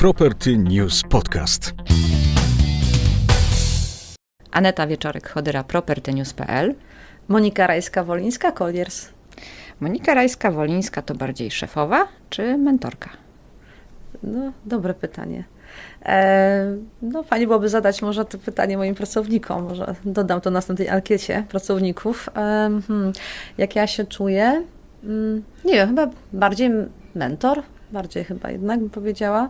Property News Podcast. Aneta Wieczorek-Chodyra, propertynews.pl. Monika Rajska-Wolińska, Colliers. Monika Rajska-Wolińska to bardziej szefowa czy mentorka? No, dobre pytanie. E, no, fajnie byłoby zadać może to pytanie moim pracownikom. Może dodam to na następnej ankiecie pracowników. E, hmm, jak ja się czuję? Mm, nie wiem, chyba bardziej mentor, bardziej chyba jednak bym powiedziała,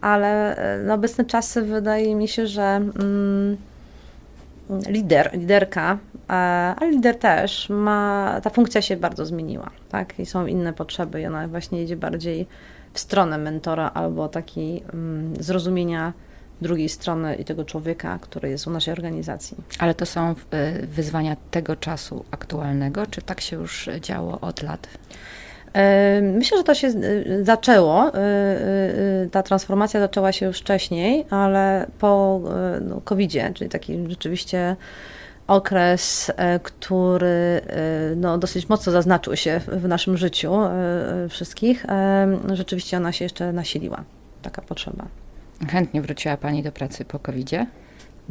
ale e, na obecne czasy wydaje mi się, że mm, lider, liderka, e, ale lider też ma, ta funkcja się bardzo zmieniła, tak? I są inne potrzeby i ona właśnie idzie bardziej w stronę mentora albo takiej mm, zrozumienia drugiej strony i tego człowieka, który jest u naszej organizacji. Ale to są y, wyzwania tego czasu aktualnego, czy tak się już działo od lat? E, Myślę, że to się y, zaczęło. y, y, Ta transformacja zaczęła się już wcześniej, ale po no, COVID-zie, czyli taki rzeczywiście okres, e, który no, dosyć mocno zaznaczył się w naszym życiu y, y, wszystkich, e, rzeczywiście ona się jeszcze nasiliła, taka potrzeba. Chętnie wróciła Pani do pracy po covid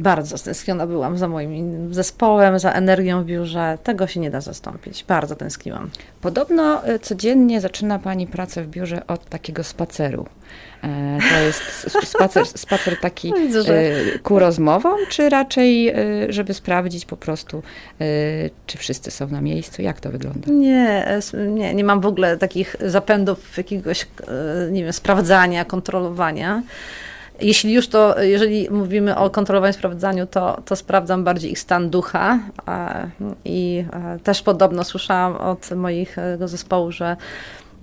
Bardzo stęskniona byłam za moim zespołem, za energią w biurze. Tego się nie da zastąpić. Bardzo tęskniłam. Podobno y, codziennie zaczyna Pani pracę w biurze od takiego spaceru. E, To jest spacer, spacer taki Widzę, że- y, ku rozmowom, czy raczej, żeby sprawdzić po prostu, czy wszyscy są na miejscu? Jak to wygląda? Nie, nie, nie mam w ogóle takich zapędów jakiegoś, e, nie wiem, sprawdzania, kontrolowania. Jeśli już to, jeżeli mówimy o kontrolowaniu, sprawdzaniu, to, to sprawdzam bardziej ich stan ducha. I też podobno słyszałam od mojego zespołu, że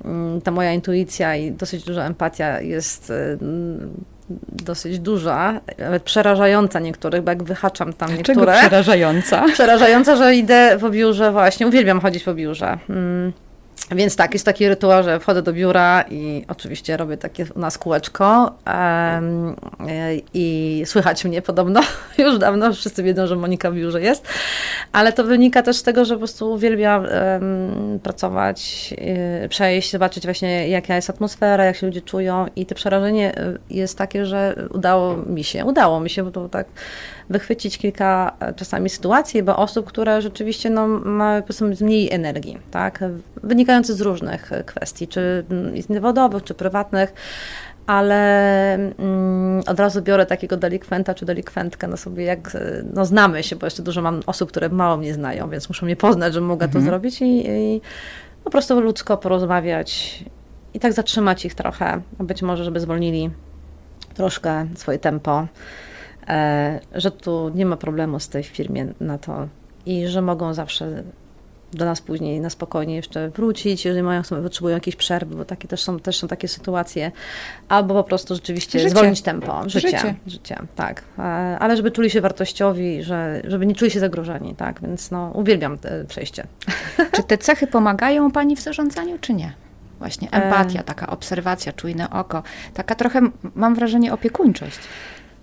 mm, ta moja intuicja i dosyć duża empatia jest e, mm, dosyć duża, nawet przerażająca niektórych, bo jak wyhaczam tam Czego niektóre przerażająca? przerażająca, że idę po biurze właśnie, uwielbiam chodzić po biurze. Więc tak, jest taki rytuał, że wchodzę do biura i oczywiście robię takie u nas kółeczko e, i słychać mnie podobno już dawno, wszyscy wiedzą, że Monika w biurze jest, ale to wynika też z tego, że po prostu uwielbiam em, pracować, e, przejść, zobaczyć właśnie jaka jest atmosfera, jak się ludzie czują i to przerażenie e, jest takie, że udało mi się, udało mi się, bo to tak wychwycić kilka e, czasami sytuacji, bo osób, które rzeczywiście no, mają po prostu mniej energii, tak? wynikające z różnych e, kwestii, czy mm, zawodowych, czy prywatnych, ale mm, od razu biorę takiego delikwenta czy delikwentkę na sobie, jak e, no, znamy się, bo jeszcze dużo mam osób, które mało mnie znają, więc muszą mnie poznać, żebym mogła to zrobić i, i po prostu ludzko porozmawiać i tak zatrzymać ich trochę, być może, żeby zwolnili troszkę swoje tempo, e, że tu nie ma problemu z tej firmie na to i że mogą zawsze do nas później na spokojnie jeszcze wrócić, jeżeli mają, sobie potrzebują jakiejś przerwy, bo takie też są, też są takie sytuacje, albo po prostu rzeczywiście Życie. zwolnić tempo, życie, Życie. życie, tak, ale żeby czuli się wartościowi, że, żeby nie czuli się zagrożeni, tak, więc no, uwielbiam te przejście. Czy te cechy pomagają Pani w zarządzaniu, czy nie? Właśnie empatia, taka obserwacja, czujne oko, taka trochę, mam wrażenie, opiekuńczość.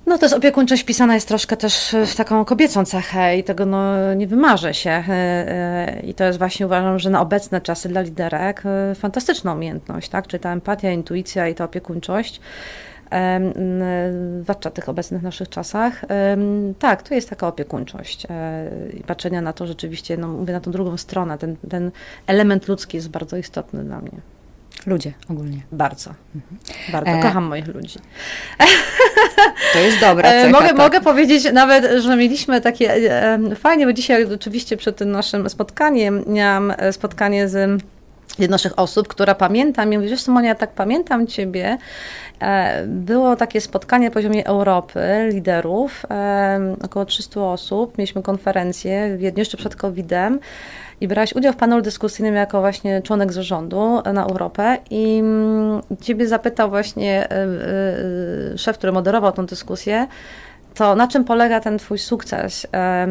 No to jest opiekuńczość wpisana jest troszkę też w taką kobiecą cechę i tego no, nie wymarzę się. E, e, I to jest właśnie uważam, że na obecne czasy dla liderek e, fantastyczna umiejętność, tak? Czyli ta empatia, intuicja i ta opiekuńczość. Zwłaszcza tych obecnych naszych czasach. Tak, to jest taka opiekuńczość e, i patrzenia na to rzeczywiście, no mówię na tą drugą stronę. Ten, ten element ludzki jest bardzo istotny dla mnie. Ludzie ogólnie. Bardzo. Bardzo. E, Kocham moich ludzi. To jest dobra E, cecha. mogę, tak. mogę powiedzieć nawet, że mieliśmy takie e, e, fajnie, bo dzisiaj oczywiście przed tym naszym spotkaniem miałam spotkanie z jedną z naszych osób, która pamiętam i mówi, wiesz Monia, ja tak pamiętam Ciebie. Było takie spotkanie na poziomie Europy, liderów, około 300 osób. Mieliśmy konferencję w Wiedniu jeszcze przed COVID-em i brałaś udział w panelu dyskusyjnym jako właśnie członek zarządu na Europę i mm, Ciebie zapytał właśnie e, e, szef, który moderował tą dyskusję, to na czym polega ten Twój sukces e,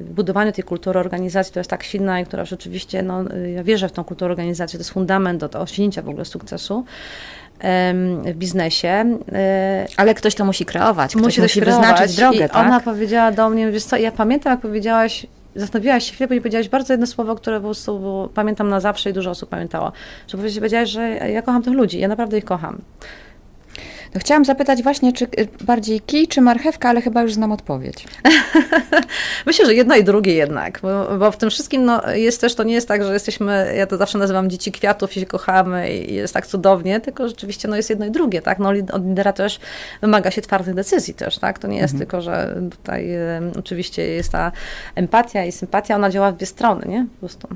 w budowaniu tej kultury organizacji, która jest tak silna i która rzeczywiście, no, ja wierzę w tą kulturę organizacji, to jest fundament do, do osiągnięcia w ogóle sukcesu w biznesie. Ale ktoś to musi kreować, ktoś musi, to kreować. wyznaczyć drogę, I tak? ona powiedziała do mnie, wiesz co, ja pamiętam jak powiedziałaś, zastanowiłaś się chwilę, nie powiedziałaś bardzo jedno słowo, które po prostu było, pamiętam na zawsze i dużo osób pamiętało, że powiedziałaś, że ja kocham tych ludzi, ja naprawdę ich kocham. No chciałam zapytać właśnie, czy y, bardziej kij, czy marchewka, ale chyba już znam odpowiedź. Myślę, że jedno i drugie jednak, bo, bo w tym wszystkim no, jest też, to nie jest tak, że jesteśmy, ja to zawsze nazywam dzieci kwiatów i się kochamy i jest tak cudownie, tylko rzeczywiście no, jest jedno i drugie, tak? No, od lidera też wymaga się twardych decyzji też, tak? To nie jest tylko, że tutaj em, oczywiście jest ta empatia i sympatia, ona działa w dwie strony, nie? Po prostu.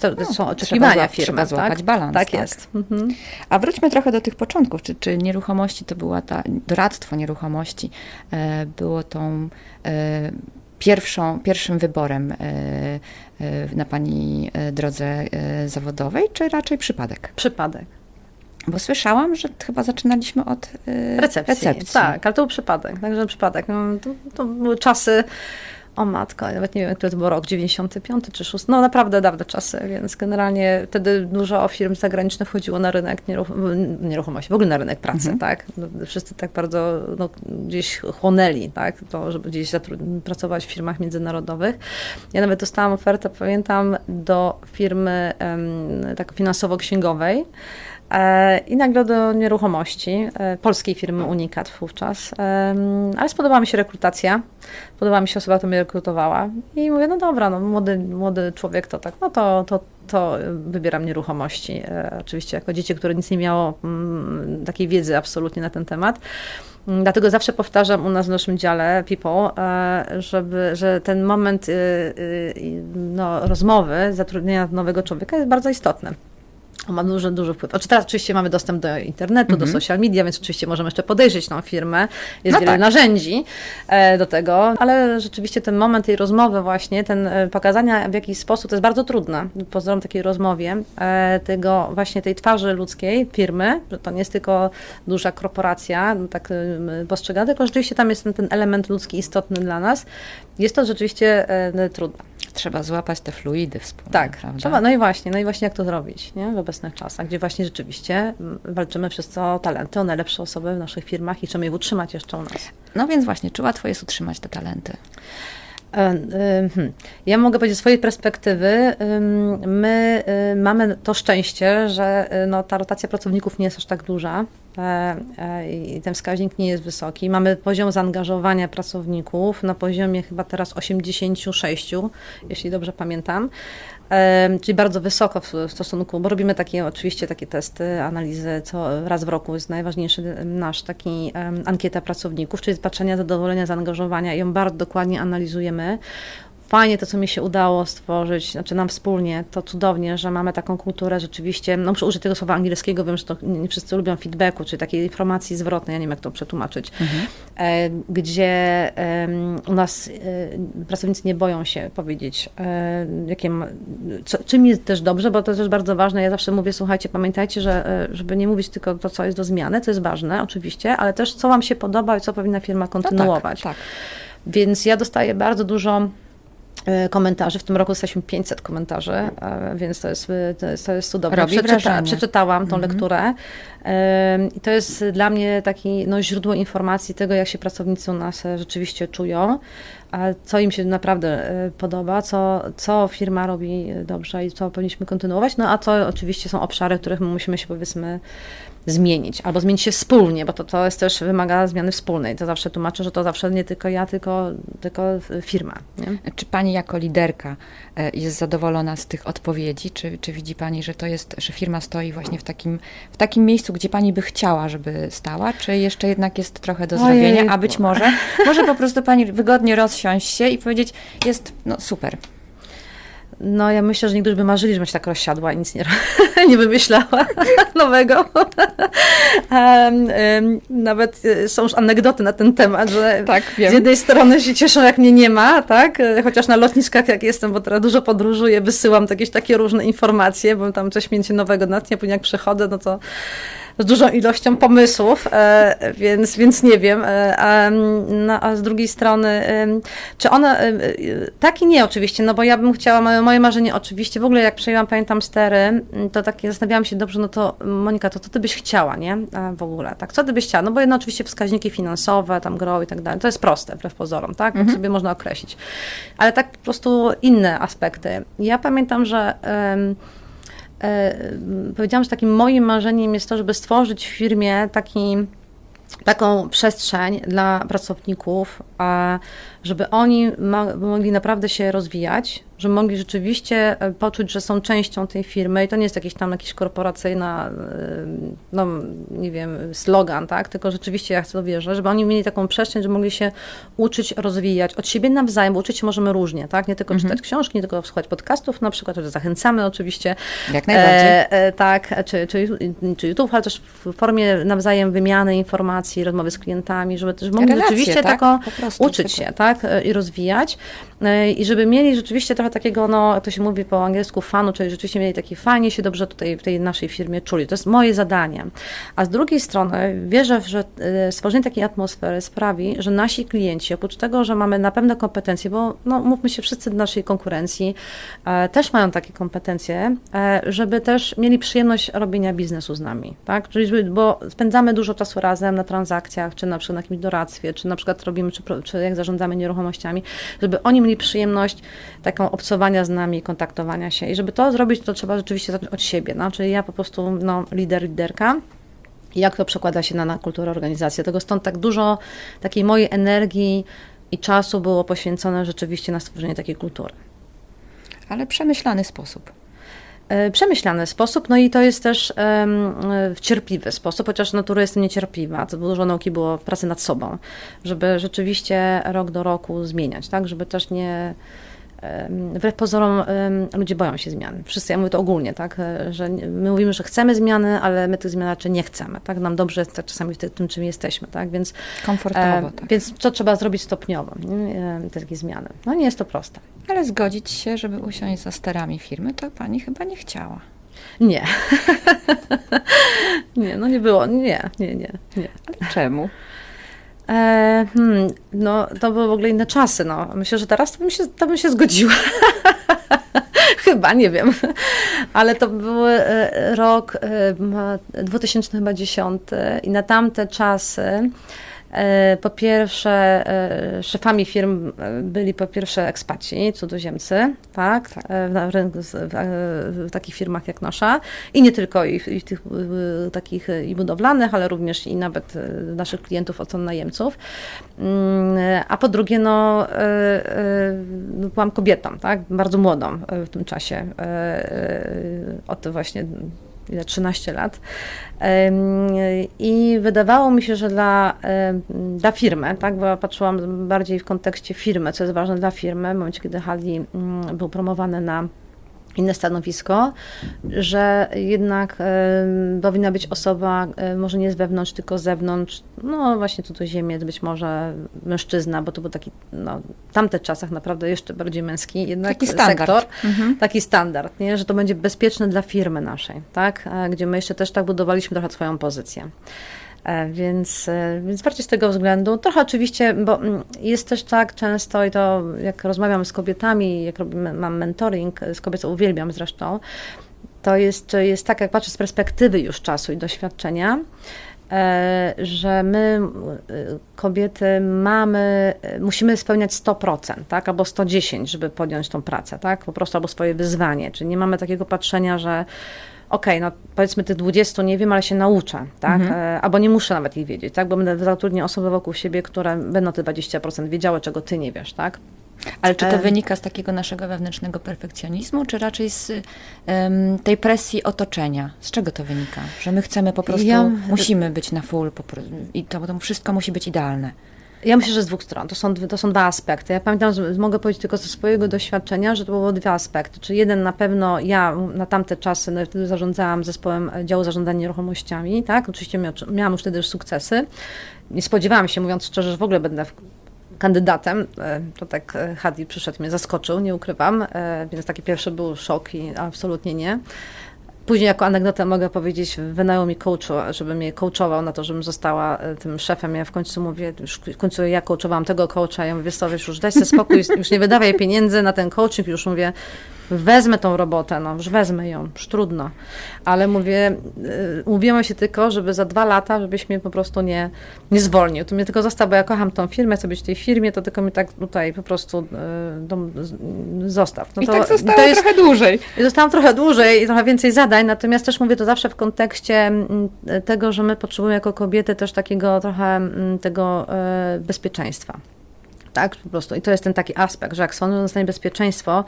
To, to są oczekiwania firmy, trzeba złapać tak? balans, Tak, tak. jest. Mhm. A wróćmy trochę do tych początków. Czy, czy nieruchomości to była ta, doradztwo nieruchomości e, było tą e, pierwszą, pierwszym wyborem e, e, na pani e, drodze e, zawodowej, czy raczej przypadek? Przypadek. Bo słyszałam, że chyba zaczynaliśmy od Recepcji. recepcji. Tak, ale to był przypadek, także przypadek. No, to, to były czasy, o matko, nawet nie wiem, który to był rok, 95 czy 6, no naprawdę dawne czasy, więc generalnie wtedy dużo firm zagranicznych wchodziło na rynek nieruch- nieruchomości, w ogóle na rynek pracy, Mhm. tak? No, wszyscy tak bardzo no, gdzieś chłonęli, tak? To, żeby gdzieś pracować w firmach międzynarodowych. Ja nawet dostałam ofertę, pamiętam, do firmy em, tak finansowo-księgowej, I nagle do nieruchomości, e, polskiej firmy Unikat wówczas. Em, Ale spodobała mi się rekrutacja, podobała mi się osoba, która mnie rekrutowała. I mówię, no dobra, no młody, młody człowiek to tak, no to, to, to wybieram nieruchomości. E, Oczywiście jako dziecię, które nic nie miało mm, takiej wiedzy absolutnie na ten temat. Mm, Dlatego zawsze powtarzam u nas w naszym dziale People, e, żeby, że ten moment y, y, no, rozmowy, zatrudnienia nowego człowieka jest bardzo istotny. Ma duży, duży wpływ. Znaczy teraz oczywiście mamy dostęp do internetu, do social media, więc oczywiście możemy jeszcze podejrzeć tą firmę. Jest No wiele tak. narzędzi e, do tego, ale rzeczywiście ten moment tej rozmowy właśnie, ten e, pokazania w jakiś sposób, to jest bardzo trudne. Pozorom takiej rozmowie, e, tego właśnie tej twarzy ludzkiej firmy, że to nie jest tylko duża korporacja, no tak postrzegana, tylko rzeczywiście tam jest ten, ten element ludzki istotny dla nas. Jest to rzeczywiście trudne. Trzeba złapać te fluidy wspólne, Tak, prawda? trzeba, no i właśnie, no i właśnie jak to zrobić nie? w obecnych czasach, gdzie właśnie rzeczywiście mm, walczymy wszyscy o talenty, o najlepsze osoby w naszych firmach i chcemy je utrzymać jeszcze u nas. No więc właśnie, czy łatwo jest utrzymać te talenty? E, e, hmm. Ja mogę powiedzieć z swojej perspektywy, my y, mamy to szczęście, że y, no, ta rotacja pracowników nie jest aż tak duża i ten wskaźnik nie jest wysoki. Mamy poziom zaangażowania pracowników na poziomie chyba teraz 86, jeśli dobrze pamiętam. Em, Czyli bardzo wysoko w stosunku, bo robimy takie oczywiście takie testy, analizy, co raz w roku jest najważniejszy nasz taki ankieta pracowników, czyli patrzenia zadowolenia, zaangażowania i ją bardzo dokładnie analizujemy. Fajnie to, co mi się udało stworzyć, znaczy nam wspólnie, to cudownie, że mamy taką kulturę rzeczywiście, no muszę użyć tego słowa angielskiego, wiem, że to nie wszyscy lubią feedbacku, czyli takiej informacji zwrotnej, ja nie wiem, jak to przetłumaczyć, e, gdzie u nas e, pracownicy nie boją się powiedzieć, e, jakie, co, czym jest też dobrze, bo to jest też bardzo ważne. Ja zawsze mówię, słuchajcie, pamiętajcie, że żeby nie mówić tylko to, co jest do zmiany, to jest ważne oczywiście, ale też co Wam się podoba i co powinna firma No kontynuować. tak, tak. Więc ja dostaję bardzo dużo komentarzy. W tym roku dostaliśmy 500 komentarzy, e, więc to jest, e, to jest, to jest cudowne. Wrażenie. przeczytałam tą Mhm. lekturę i to jest dla mnie takie no, źródło informacji tego, jak się pracownicy u nas e, rzeczywiście czują, co im się naprawdę e, podoba, co, co firma robi dobrze i co powinniśmy kontynuować, no a co oczywiście są obszary, w których my musimy się powiedzmy zmienić, albo zmienić się wspólnie, bo to, to jest też wymaga zmiany wspólnej. To zawsze tłumaczę, że to zawsze nie tylko ja, tylko, tylko firma. Nie? Czy pani jako liderka e, jest zadowolona z tych odpowiedzi? Czy, czy widzi pani, że to jest, że firma stoi właśnie w takim, w takim miejscu, gdzie pani by chciała, żeby stała? Czy jeszcze jednak jest trochę do Ojej. zrobienia? A być może, może po prostu pani wygodnie rozsiąść się i powiedzieć, jest no super. No ja myślę, że niektórzy by marzyli, żebym się tak rozsiadła i nic nie, nie wymyślała nowego. Nawet e, są już anegdoty na ten temat, że Tak, z jednej strony się cieszą, jak mnie nie ma, tak? Chociaż na lotniskach, jak jestem, bo teraz dużo podróżuję, wysyłam jakieś takie różne informacje, bo tam coś między nowego natnie, później jak przychodzę, no to z dużą ilością pomysłów, e, więc, więc nie wiem. E, a, no, a z drugiej strony, czy one, e, tak i nie oczywiście, no bo ja bym chciała, moje, moje marzenie oczywiście, w ogóle jak przejęłam, pamiętam stery, to takie zastanawiałam się, dobrze, no to Monika, to co ty byś chciała, nie? A w ogóle, tak, co ty byś chciała? No bo jedno oczywiście wskaźniki finansowe, tam grow i tak dalej, to jest proste, wbrew pozorom, tak? Tak sobie można określić. Ale tak po prostu inne aspekty. Ja pamiętam, że e, powiedziałam, że takim moim marzeniem jest to, żeby stworzyć w firmie taki taką przestrzeń dla pracowników, żeby oni mo- mogli naprawdę się rozwijać, żeby mogli rzeczywiście e, poczuć, że są częścią tej firmy. I to nie jest jakiś tam jakiś korporacyjna, e, no nie wiem, slogan, tak, tylko rzeczywiście ja chcę to wierzę, żeby oni mieli taką przestrzeń, że mogli się uczyć, rozwijać od siebie nawzajem, bo uczyć się możemy różnie, tak, nie tylko czytać książki, nie tylko słuchać podcastów na przykład, że zachęcamy oczywiście, Jak najbardziej. E, e, tak, czy, czy, czy YouTube, ale też w formie nawzajem wymiany informacji, rozmowy z klientami, żeby też mogli Relacje, rzeczywiście tak? taką uczyć się, tak, e, i rozwijać. E, I żeby mieli rzeczywiście trochę takiego, no, to się mówi po angielsku, fanu, czyli rzeczywiście mieli taki fajnie się dobrze tutaj w tej naszej firmie czuli. To jest moje zadanie. A z drugiej strony wierzę, że e, stworzenie takiej atmosfery sprawi, że nasi klienci, oprócz tego, że mamy na pewne kompetencje, bo no, mówmy się, wszyscy naszej konkurencji też mają takie kompetencje, żeby też mieli przyjemność robienia biznesu z nami, tak? Czyli, żeby- bo spędzamy dużo czasu razem na transakcjach, czy na przykład na jakimś doradztwie, czy na przykład robimy, czy, czy jak zarządzamy nieruchomościami, żeby oni mieli przyjemność taką obcowania z nami, kontaktowania się i żeby to zrobić, to trzeba rzeczywiście zacząć od siebie, no? Czyli ja po prostu, no, lider, liderka, jak to przekłada się na, na kulturę organizacji. Tego stąd tak dużo takiej mojej energii i czasu było poświęcone rzeczywiście na stworzenie takiej kultury. Ale przemyślany sposób. E, Przemyślany sposób, no i to jest też e, w cierpliwy sposób, chociaż natury jestem niecierpliwa. To dużo nauki było w pracy nad sobą, żeby rzeczywiście rok do roku zmieniać, tak? Żeby też nie. Wbrew pozorom ludzie boją się zmian. Wszyscy, ja mówię to ogólnie, tak, e, że my mówimy, że chcemy zmiany, ale my tych zmian raczej nie chcemy, tak, nam dobrze jest tak czasami w ty- tym, czym jesteśmy, tak, więc, Komfortowo, e, tak. więc to trzeba zrobić stopniowo, nie? Te takie zmiany. No nie jest to proste. Ale zgodzić się, żeby usiąść za sterami firmy, to pani chyba nie chciała. Nie. nie, no nie było, nie, nie, nie, nie. Ale czemu? E, hmm, no, to były w ogóle inne czasy. No. Myślę, że teraz to bym się, to bym się zgodziła. Chyba, nie wiem. Ale to był e, rok e, ma- 2010 i na tamte czasy e, po pierwsze e, szefami firm e, byli po pierwsze ekspaci, cudzoziemcy, tak, e, z- w, e, w takich firmach jak nasza. I nie tylko i, w- i w tych e, takich e, i budowlanych, ale również i nawet e, naszych klientów od najemców. Mm, A po drugie, no, e, e, no, byłam kobietą, tak, bardzo młodą e, w tym czasie, e, e, od właśnie ile, 13 lat. I wydawało mi się, że dla, dla firmy, tak, bo ja patrzyłam bardziej w kontekście firmy, co jest ważne dla firmy, w momencie, kiedy Hali mm, był promowany na inne stanowisko, że jednak powinna być osoba, może nie z wewnątrz, tylko z zewnątrz, no właśnie cudzoziemiec, być może mężczyzna, bo to był taki, no, w tamtych czasach naprawdę jeszcze bardziej męski jednak Taki standard. sektor Mhm. taki standard, nie? że to będzie bezpieczne dla firmy naszej, tak? E, gdzie my jeszcze też tak budowaliśmy trochę swoją pozycję. E, Więc, e, więc bardziej z tego względu, trochę oczywiście, bo mm, jest też tak często i to jak rozmawiam z kobietami, jak robimy, mam mentoring z kobietą, uwielbiam zresztą, to jest, jest tak, jak patrzę z perspektywy już czasu i doświadczenia, e, że my, e, kobiety, mamy, e, musimy spełniać 100%, tak, albo 110, żeby podjąć tą pracę, tak, po prostu albo swoje wyzwanie, czyli nie mamy takiego patrzenia, że okej, no powiedzmy tych 20 nie wiem, ale się nauczę, tak, e, albo nie muszę nawet ich wiedzieć, tak, bo będę zatrudnię osoby wokół siebie, które będą te 20% wiedziały, czego ty nie wiesz, tak. Ale czy to E. wynika z takiego naszego wewnętrznego perfekcjonizmu, czy raczej z em, tej presji otoczenia? Z czego to wynika? Że my chcemy po prostu, Ja- musimy być na full po, i to, to wszystko musi być idealne. Ja myślę, że z dwóch stron. To są, to są dwa aspekty. Ja pamiętam, mogę powiedzieć tylko ze swojego doświadczenia, że to było dwa aspekty. Czy jeden na pewno ja na tamte czasy, no, wtedy zarządzałam zespołem e, działu zarządzania nieruchomościami, tak? Oczywiście mia, miałam już wtedy już sukcesy. Nie spodziewałam się, mówiąc szczerze, że w ogóle będę w- kandydatem. E, To tak e, Hadi przyszedł, mnie zaskoczył, nie ukrywam, więc taki pierwszy był szok i absolutnie nie. Później jako anegdotę mogę powiedzieć, wynajął mi coachu, żeby mnie coachował na to, żebym została e, tym szefem. Ja w końcu mówię, już w końcu ja coachowałam tego coacha, ja mówię, wiesz, już daj sobie spokój, już nie wydawaj pieniędzy na ten coaching, już mówię, Wezmę tą robotę, no już wezmę ją, już trudno. Ale mówię, y, umówiłam się tylko, żeby za dwa lata, żebyś mnie po prostu nie, nie zwolnił. Tu mnie tylko został, bo ja kocham tą firmę, chcę być w tej firmie, to tylko mi tak tutaj po prostu y, dom, z- zostaw. No I to, tak zostało to jest, trochę dłużej. Zostałam trochę dłużej i trochę więcej zadań, natomiast też mówię to zawsze w kontekście mm, tego, że my potrzebujemy jako kobiety też takiego trochę mm, tego e, bezpieczeństwa. Tak, po prostu. I to jest ten taki aspekt, że jak że zostanie bezpieczeństwo,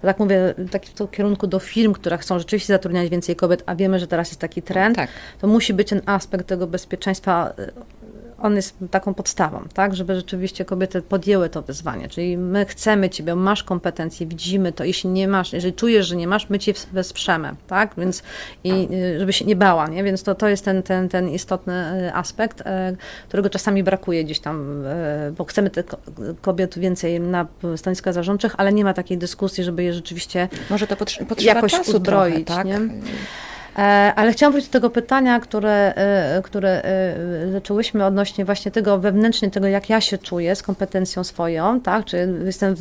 to tak mówię, taki w kierunku do firm, które chcą rzeczywiście zatrudniać więcej kobiet, a wiemy, że teraz jest taki trend, Tak. to musi być ten aspekt tego bezpieczeństwa. On jest taką podstawą, tak, żeby rzeczywiście kobiety podjęły to wyzwanie. Czyli my chcemy ciebie, masz kompetencje, widzimy to. Jeśli nie masz, jeżeli czujesz, że nie masz, my cię wesprzemy, tak? Więc i y, żeby się nie bała, nie? Więc to, to jest ten, ten, ten istotny y, aspekt, y, którego czasami brakuje gdzieś tam, bo chcemy tych ko- kobiet więcej na stanowiskach zarządczych, ale nie ma takiej dyskusji, żeby je rzeczywiście Może to potrze- potrzeba Jakoś czasu uzbroić, trochę, tak? nie? E, Ale chciałam wrócić do tego pytania, które, e, które e, zaczęłyśmy odnośnie właśnie tego wewnętrznie, tego jak ja się czuję z kompetencją swoją, tak? Czy jestem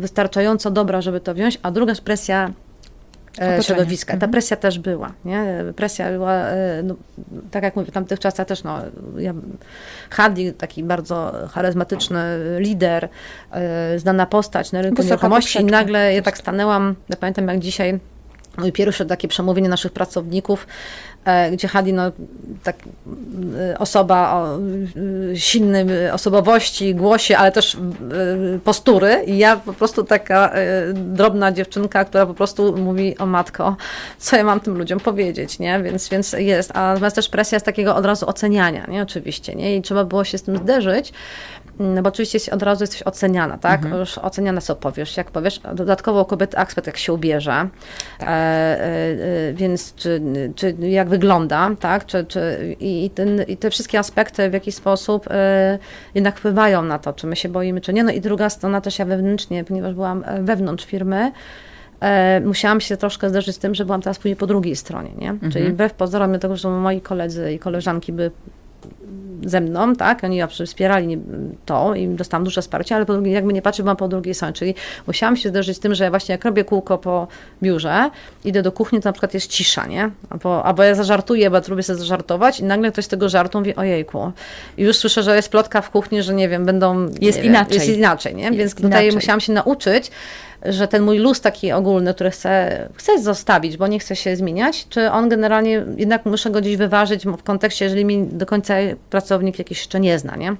wystarczająco dobra, żeby to wziąć, a druga jest presja e, Otoczenia. środowiska. Ta Mhm. presja też była, nie? Presja była, no, tak jak mówię, w tamtych czasach też, no, ja, Hadi, taki bardzo charyzmatyczny lider, znana postać na rynku Wysoka nieruchomości nagle ja tak stanęłam, ja pamiętam jak dzisiaj pierwsze takie przemówienie naszych pracowników, e, gdzie Hadi, no, tak, e, osoba o e, silnej osobowości, głosie, ale też postury i ja po prostu taka drobna dziewczynka, która po prostu mówi o matko, co ja mam tym ludziom powiedzieć, nie? Więc, więc jest, a natomiast też presja z takiego od razu oceniania, nie? Oczywiście, nie? I trzeba było się z tym zderzyć, no bo oczywiście od razu jesteś oceniana, tak? Już oceniana, co powiesz, jak powiesz. Dodatkowo kobiety aspekt, jak się ubierze, Tak. e, e, e, więc czy, czy jak wygląda, tak? Czy, czy, i, ten, I te wszystkie aspekty w jakiś sposób e, jednak wpływają na to, czy my się boimy, czy nie. No i druga strona też ja wewnętrznie, ponieważ byłam e, wewnątrz firmy, e, musiałam się troszkę zderzyć z tym, że byłam teraz później po drugiej stronie, nie? Czyli wbrew pozorom, mimo tego, że moi koledzy i koleżanki by ze mną, tak, oni wspierali nie- to i dostałam duże wsparcie, ale po drugie, jakby nie patrzeć, byłam po drugiej stronie, czyli musiałam się zderzyć z tym, że właśnie jak robię kółko po biurze, idę do kuchni, to na przykład jest cisza, nie? Albo, albo ja zażartuję, bo lubię sobie zażartować i nagle ktoś z tego żartu mówi, ojejku. I już słyszę, że jest plotka w kuchni, że nie wiem, będą... Jest inaczej. Jest inaczej, nie? Więc Jest tutaj inaczej. musiałam się nauczyć, że ten mój luz taki ogólny, który chcę, chcę zostawić, bo nie chcę się zmieniać, czy on generalnie, jednak muszę go gdzieś wyważyć w kontekście, jeżeli mi do końca pracownik jakiś jeszcze nie zna, nie?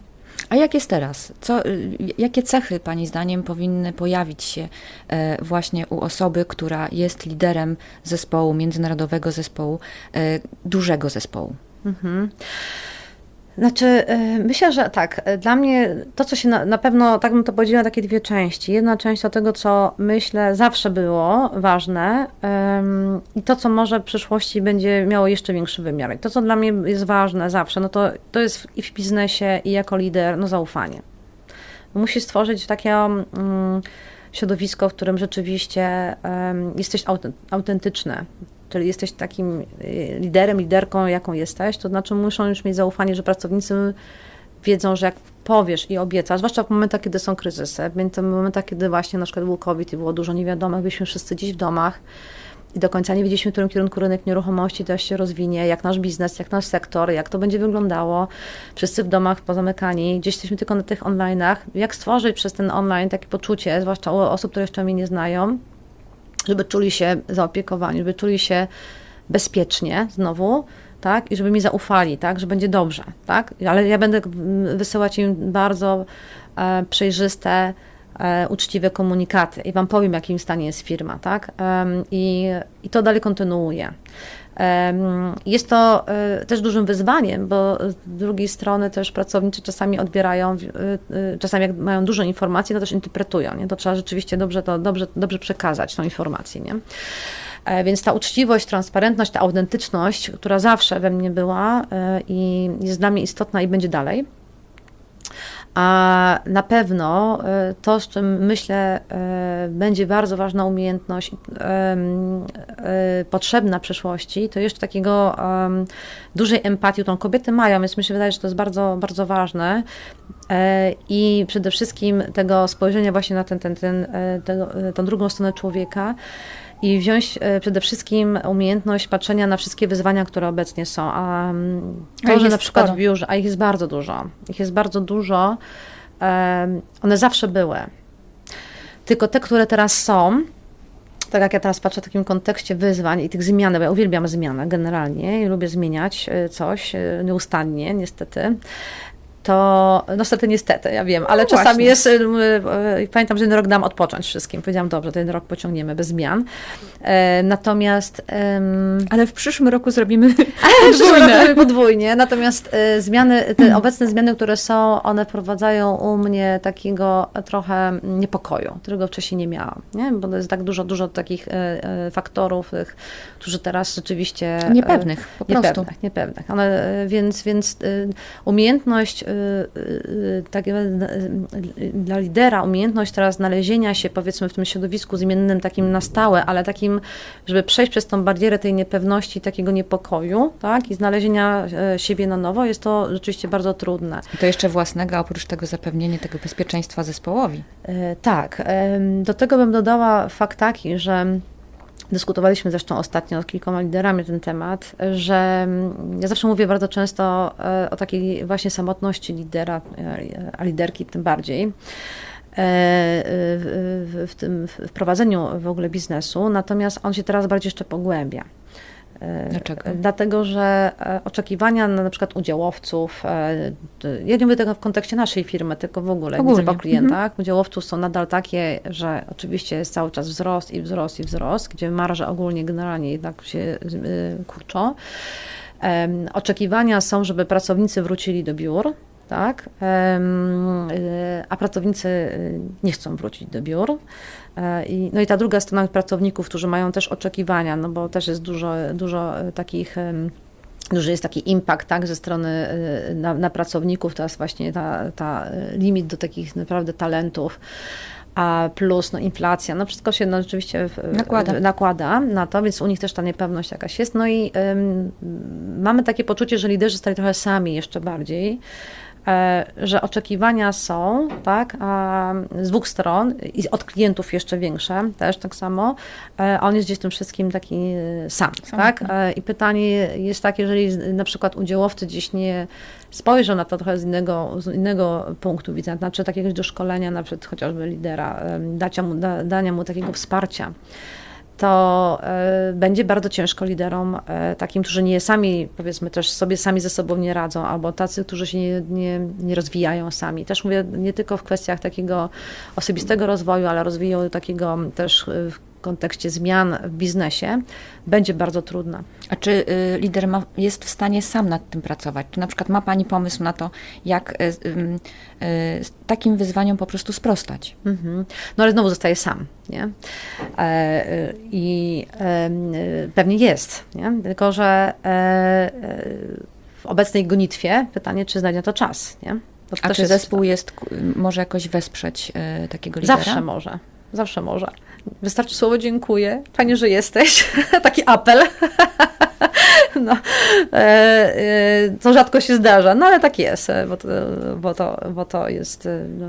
A jak jest teraz? Co, y, jakie cechy Pani zdaniem powinny pojawić się e, właśnie u osoby, która jest liderem zespołu, międzynarodowego zespołu, e, dużego zespołu? Znaczy, y, myślę, że tak. y, Dla mnie to, co się na, na pewno, tak bym to podzieliła takie dwie części. Jedna część to tego, co myślę zawsze było ważne ym, i to, co może w przyszłości będzie miało jeszcze większy wymiar. I to, co dla mnie jest ważne zawsze, no to, to jest i w biznesie, i jako lider, no zaufanie. Musisz stworzyć takie mm, środowisko, w którym rzeczywiście jesteś autent- autentyczny, czyli jesteś takim y, liderem, liderką, jaką jesteś, to znaczy muszą już mieć zaufanie, że pracownicy wiedzą, że jak powiesz i obiecasz, zwłaszcza w momentach, kiedy są kryzysy, pamiętam momentach, kiedy właśnie na przykład był COVID i było dużo niewiadomych, byliśmy wszyscy gdzieś w domach i do końca nie wiedzieliśmy, w którym kierunku rynek nieruchomości też się rozwinie, jak nasz biznes, jak nasz sektor, jak to będzie wyglądało. Wszyscy w domach pozamykani, gdzieś jesteśmy tylko na tych online'ach. Jak stworzyć przez ten online takie poczucie, zwłaszcza u osób, które jeszcze mnie nie znają, żeby czuli się zaopiekowani, żeby czuli się bezpiecznie znowu, tak, i żeby mi zaufali, tak, że będzie dobrze, tak, ale ja będę wysyłać im bardzo e, przejrzyste, e, uczciwe komunikaty i Wam powiem, jakim stanie jest firma, tak, Em, i, i to dalej kontynuuję. Jest to e, też dużym wyzwaniem, bo z drugiej strony też pracownicy czasami odbierają, e, e, czasami jak mają dużo informacji, to też interpretują, nie? to trzeba rzeczywiście dobrze, to, dobrze, dobrze przekazać tą informację. Nie? Więc ta uczciwość, transparentność, ta autentyczność, która zawsze we mnie była i jest dla mnie istotna i będzie dalej. A na pewno e, to, z czym myślę, e, będzie bardzo ważna umiejętność e, potrzebna przyszłości, to jeszcze takiego dużej empatii, którą kobiety mają, więc mi się wydaje, że to jest bardzo, bardzo ważne. I przede wszystkim tego spojrzenia właśnie na ten, ten, ten, tą drugą stronę człowieka i wziąć e, przede wszystkim umiejętność patrzenia na wszystkie wyzwania, które obecnie są. A mm, A to, ich że na przykład sporo. w biurze, a ich jest bardzo dużo, ich jest bardzo dużo, one zawsze były. Tylko te, które teraz są, tak jak ja teraz patrzę w takim kontekście wyzwań i tych zmian, bo ja uwielbiam zmianę generalnie i lubię zmieniać e, coś e, nieustannie, niestety. To, no niestety, niestety, ja wiem, ale No czasami jest, e, pamiętam, że ten rok dam odpocząć wszystkim. Powiedziałam, dobrze, ten rok pociągniemy bez zmian. E, natomiast Ale w przyszłym roku zrobimy Podwójne. Mhm. podwójnie. Natomiast e, zmiany, te obecne zmiany, które są, one wprowadzają u mnie takiego trochę niepokoju, którego wcześniej nie miałam. Nie? Bo to jest tak dużo, dużo takich e, e, faktorów, tych, którzy teraz rzeczywiście. e, niepewnych po prostu. Niepewnych, niepewnych. One, więc więc umiejętność e, e, takiego, e, dla lidera, umiejętność teraz znalezienia się powiedzmy w tym środowisku zmiennym takim na stałe, ale takim, żeby przejść przez tą barierę tej niepewności, takiego niepokoju, tak, i znalezienia e, siebie na nowo, jest to rzeczywiście bardzo trudne. I to jeszcze własnego, oprócz tego zapewnienie tego bezpieczeństwa zespołowi. E, Tak. Do tego bym dodała fakt taki, że dyskutowaliśmy zresztą ostatnio z kilkoma liderami ten temat, że mm, ja zawsze mówię bardzo często e, o takiej właśnie samotności lidera, e, a liderki tym bardziej. e, w tym w prowadzeniu w ogóle biznesu, natomiast on się teraz bardziej jeszcze pogłębia. E, Dlaczego? Dlatego, że e, oczekiwania na, na przykład udziałowców, e, ja nie mówię tego w kontekście naszej firmy, tylko w ogóle, Ogólnie. po klientach, udziałowców są nadal takie, że oczywiście jest cały czas wzrost i wzrost i wzrost, gdzie marże ogólnie generalnie jednak się kurczą. Oczekiwania są, żeby pracownicy wrócili do biur, tak? Y, A pracownicy y, nie chcą wrócić do biur. E, no i ta druga strona pracowników, którzy mają też oczekiwania, no bo też jest dużo, dużo e, takich. Duży jest taki impact tak, ze strony y, na, na pracowników, teraz właśnie ta, ta limit do takich naprawdę talentów, a plus no, inflacja, no wszystko się no, rzeczywiście w- Nakłada. nakłada na to, więc u nich też ta niepewność jakaś jest. No i ym, mamy takie poczucie, że liderzy stali trochę sami jeszcze bardziej, że oczekiwania są, tak, z dwóch stron i od klientów jeszcze większe też tak samo, e, a on jest gdzieś w tym wszystkim taki e, sam, Sam, tak? tak. E, I pytanie jest takie, jeżeli na przykład udziałowcy gdzieś nie spojrzą na to trochę z innego, z innego punktu widzenia, znaczy takiego doszkolenia, na przykład chociażby lidera, dacia mu, da, dania mu takiego wsparcia, to e, będzie bardzo ciężko liderom e, takim, którzy nie sami, powiedzmy też sobie sami ze sobą nie radzą, albo tacy, którzy się nie, nie, nie rozwijają sami. Też mówię nie tylko w kwestiach takiego osobistego rozwoju, ale rozwoju takiego też e, w kontekście zmian w biznesie, będzie bardzo trudna. A czy y, lider ma, jest w stanie sam nad tym pracować? Czy na przykład ma Pani pomysł na to, jak y, y, z takim wyzwaniom po prostu sprostać? Mhm. No ale znowu zostaje sam, nie? E, I pewnie jest, nie? Tylko, że e, e, w obecnej gonitwie pytanie, czy znajdzie na to czas, nie? To A czy zespół jest, może jakoś wesprzeć takiego lidera? Zawsze może. Zawsze może. Wystarczy słowo dziękuję. Fajnie, że jesteś. Taki apel. No, e, e, to rzadko się zdarza, no ale tak jest, e, bo to, bo to, bo to jest, no,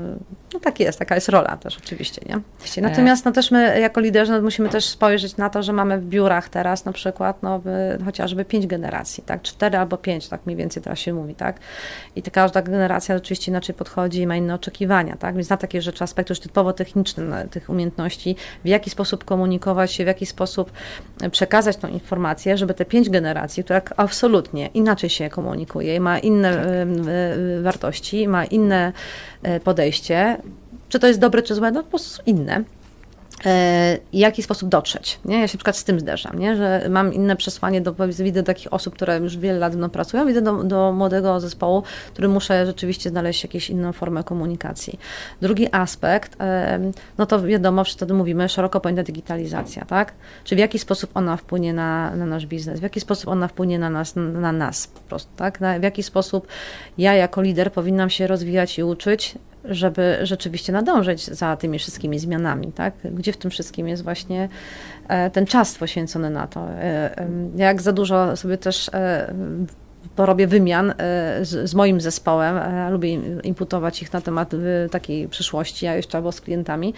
no tak jest, taka jest rola też oczywiście, nie? Natomiast no też my jako liderzy no, musimy też spojrzeć na to, że mamy w biurach teraz na przykład no, chociażby pięć generacji, tak? Cztery albo pięć, tak mniej więcej teraz się mówi, tak? I ta każda generacja oczywiście inaczej podchodzi i ma inne oczekiwania, tak? Więc na takie rzeczy, aspekty już typowo techniczne no, tych umiejętności, w jaki sposób komunikować się, w jaki sposób przekazać tą informację, żeby te pięć generacji, która absolutnie inaczej się komunikuje ma inne Tak. wartości, ma inne e, podejście, czy to jest dobre, czy złe, no po prostu inne. E, jaki sposób dotrzeć. Nie? Ja się na przykład z tym zderzam, nie? że mam inne przesłanie, do, widzę takich osób, które już wiele lat mną pracują, widzę do, do młodego zespołu, który muszę rzeczywiście znaleźć jakąś inną formę komunikacji. Drugi aspekt, em, no to wiadomo, wtedy mówimy szeroko pojęta digitalizacja, tak? Czy w jaki sposób ona wpłynie na, na nasz biznes, w jaki sposób ona wpłynie na nas, na nas po prostu, tak? W jaki sposób ja jako lider powinnam się rozwijać i uczyć, żeby rzeczywiście nadążyć za tymi wszystkimi zmianami, tak? Gdzie w tym wszystkim jest właśnie e, ten czas poświęcony na to. E, Jak za dużo sobie też e, porobię wymian e, z, z moim zespołem, lubię im- imputować ich na temat e, takiej przyszłości, a jeszcze albo z klientami,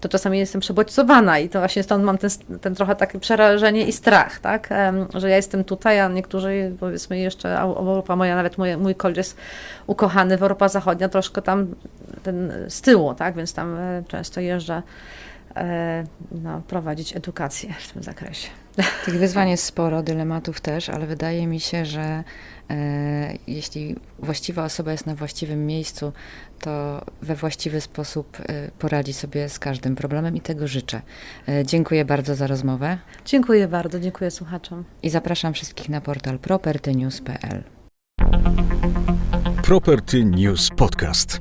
to czasami jestem przebodźcowana i to właśnie stąd mam ten, ten trochę takie przerażenie i strach, tak? Że ja jestem tutaj, a niektórzy powiedzmy jeszcze, Europa moja, nawet moje, mój koleś ukochany w Europa Zachodnia, troszkę tam ten z tyłu, tak? Więc tam e, często jeżdżę no, prowadzić edukację w tym zakresie. Tych wyzwań jest sporo, dylematów też, ale wydaje mi się, że e, jeśli właściwa osoba jest na właściwym miejscu, to we właściwy sposób e, poradzi sobie z każdym problemem i tego życzę. E, dziękuję bardzo za rozmowę Dziękuję bardzo, dziękuję słuchaczom. i zapraszam wszystkich na portal propertynews.pl. Property News Podcast.